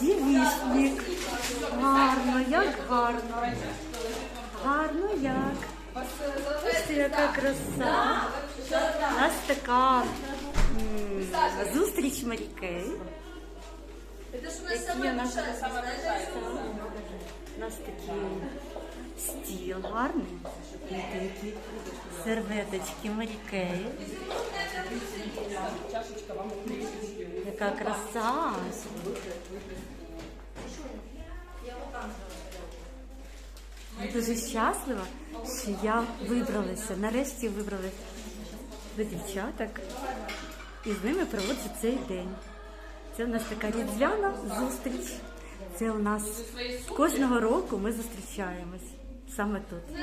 Підсвічник. Гарно, як гарно. Гарно як. Ось яка краса. У нас така зустріч Марікей. Это у нас у нас? Такий стіл гарний. Такі серветочки Марікей. Яка краса. Я дуже щаслива, що я вибралася. Нарешті вибралася до дівчаток і з ними проводжу цей день. Це у нас така різдвяна зустріч. Це у нас кожного року ми зустрічаємось саме тут.